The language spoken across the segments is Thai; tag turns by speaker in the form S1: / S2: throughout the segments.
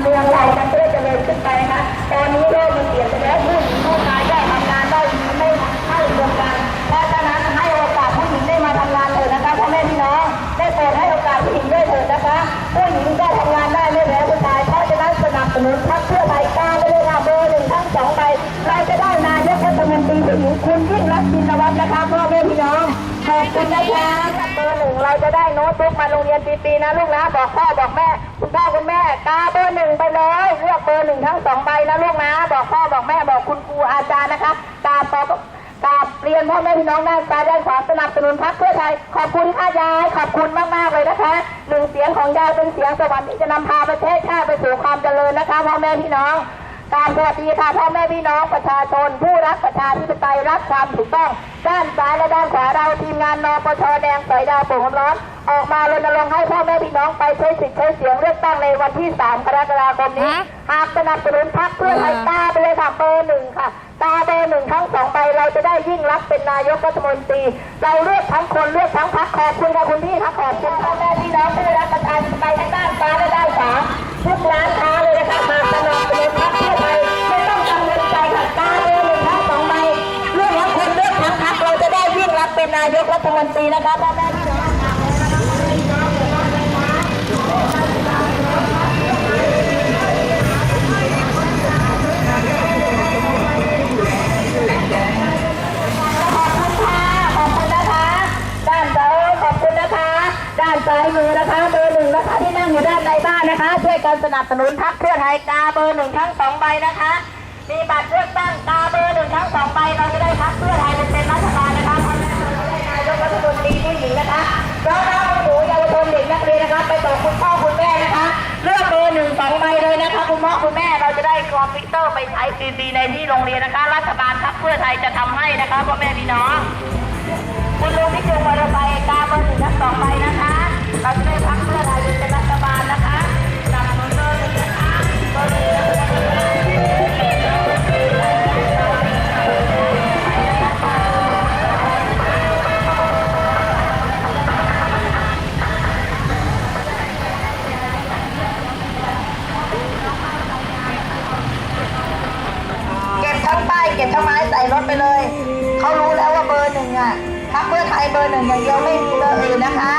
S1: เมืองเรามันก็จะเจริญขึ้นไปนะตอนนี้โลกมันเปลี่ยนไปแล้วผู้หญิงผู้ชายได้ทำงานได้ดีไม่ให้รวมกันเพราะฉะนั้นให้โอกาสผู้หญิงได้มาทำงานเถิดนะคะพ่อแม่พี่น้องได้โปรดให้โอกาสผู้หญิงด้วยเถิดนะคะ ผู้หญิงก็ทำงานได้ไม่แพ้ผู้ชายเพราะฉะนั้นสนับสนุนพรรคเพื่อไทยก้าไปเลยค่ะเบอร์หนึ่งทั้งสองใบเราจะได้นายกรัฐมนตรีผู้หญิงคุณยิ่งรักษินวัตรนะคะ อบคุณนะคะเบอร์หนึ่งเราจะได้โน้ตบุ๊กมาโรงเรียนปีๆนะลูกนะ บอกพ่อบอกแม่ คุณพ่อคุณแม่กาเบอร์หนึ่งไปเลยเลือกเบอร์หนึ่งทั้งสองใบนะลูกนะ บอกพ่อบอกแม่บอกคุณครูอาจารย์นะคะกาปอกราบเรียนพ่อแม่พี่น้องด้านซ้ายด้านขวาสนับสนุนพรรคเพื่อไทย ขอบคุณค่ะยาย ขอบคุณมากๆเลยนะคะหนึ่งเสียงของยายเป็นเสียงสวรรค์ที่จะนำพาประเทศชาติไปสู่ความเจริญนะคะพ่อแม่พี่น้อง การสวัสดีค่ะพ่อแม่พี่น้องประชาชน ผู้รักประชาธิปไตยรักความถูกต้อง ด้านซ้ายและด้านขวาเราทีมงานนปชแดงสอยดาวโป่งร้อน ออกมารณรงค์ให้พ่อแม่พี่น้องไปใช้สิทธิ์ใช้เสียงเลือกตั้งในวันที่ 3 กรกฎาคมนี้หากสนับสนุนพรรคเพื่อไทยตาไปเลยค่ะเบอร์หนึ่งค่ะตาเบอร์หนึ่งทั้งสองใบเราจะได้ยิ่งรักษณ์เป็นนายกรัฐมนตรี เราเลือกทั้งคนเลือกทั้งพรรคขอบคุณค่ะคุณพี่ นายกรัฐมนตรีนะคะพ่อแม่พี่น้องขอบคุณค่ะขอบคุณนะคะด้านซ้ายขอบคุณนะคะด้านซ้ายมือนะคะเบอร์หนึ่งนะคะที่นั่งอยู่ด้านในบ้านนะคะ ช่วยกันสนับสนุนพรรคเพื่อไทยกาเบอร์หนึ่งทั้งสองใบนะคะมีบัตรเลือกตั้งกาเบอร์หนึ่งทั้งสองใบเราจะได้พรรคเพื่อไทยเป็นรัฐ คุณแม่เราจะได้คอมพิวเตอร์ไปใช้ฟรีๆในที่โรงเรียนนะคะ รัฐบาลพักเพื่อไทยจะทำให้นะคะพ่อแม่พี่น้อง คุณลุงที่จูงมอเตอร์ไซค์กาเบอร์หนึ่งทั้งสองใบนะคะ เราจะได้ ส่รถไปเลย เขารู้แล้วว่าเบอร์หนึ่งอะพรรคเพื่อไทยเบอร์หนึ่งอย่างเดียวไม่มีเบอร์อื่นนะคะ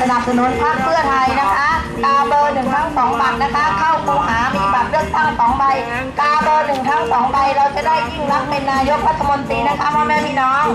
S1: สนับสนุนพรรคเพื่อไทยนะคะกาเบอร์หนึ่งทั้งสองบัตรนะคะ เข้าคูหามีบัตรเลือกตั้งสองใบกาเบอร์หนึ่งทั้งสองใบเราจะได้ยิ่งรักเป็นนายกรัฐมนตรีนะคะพ่อแม่พี่น้อง